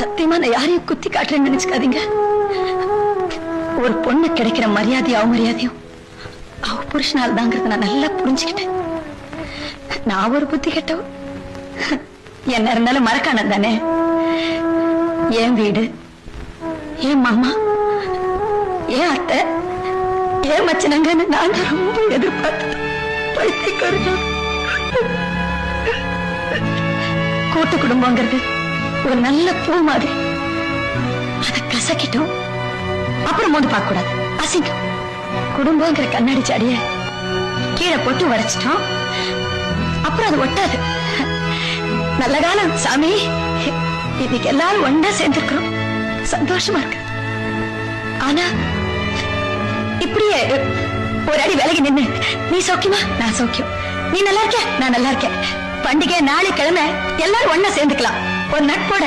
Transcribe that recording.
சத்தியமா நான் யாரையும் குத்தி காட்டுறேன்னு நினைச்சுக்காதீங்க. ஒரு பொண்ணு கிடைக்கிற மரியாதையும் அவமரியாதையும் அவ புருஷனால் தாங்கிறத நான் நல்லா புரிஞ்சுக்கிட்டேன். நான் ஒரு புத்தி கெட்டவ என்ன இருந்தாலும் மறக்கானது தானே. என் வீடு ஏன் மாமா ஏன் அத்தை ஏன் மச்சனங்கன்னு நான் ரொம்ப எதிர்பார்த்தேன். பைத்தியக்காரனா. கூட்டு குடும்பங்கிறது ஒரு நல்ல பூ மாதிரி. அதை கசக்கிட்டோம். அப்புறம் மோந்து பார்க்க கூடாது அசிங்கம். குடும்பங்கிற கண்ணாடி சாடிய கீழே போட்டு வரைச்சிட்டோம். அப்புறம் அது ஒட்டாது. நல்ல காலம் சாமி. இன்னைக்கு எல்லாரும் ஒன்னா சேர்ந்திருக்கிறோம். சந்தோஷமா இருக்கு. ஆனா இப்படியே ஒரு அடி விலகி நின்னு நீ சௌக்கியமா? நான் சௌக்கியம். நீ நல்லா இருக்க? நான் நல்லா இருக்கேன். பண்டிகை நாளை கிழமை எல்லாரும் ஒண்ணா சேர்ந்துக்கலாம். ஒரு நட்போட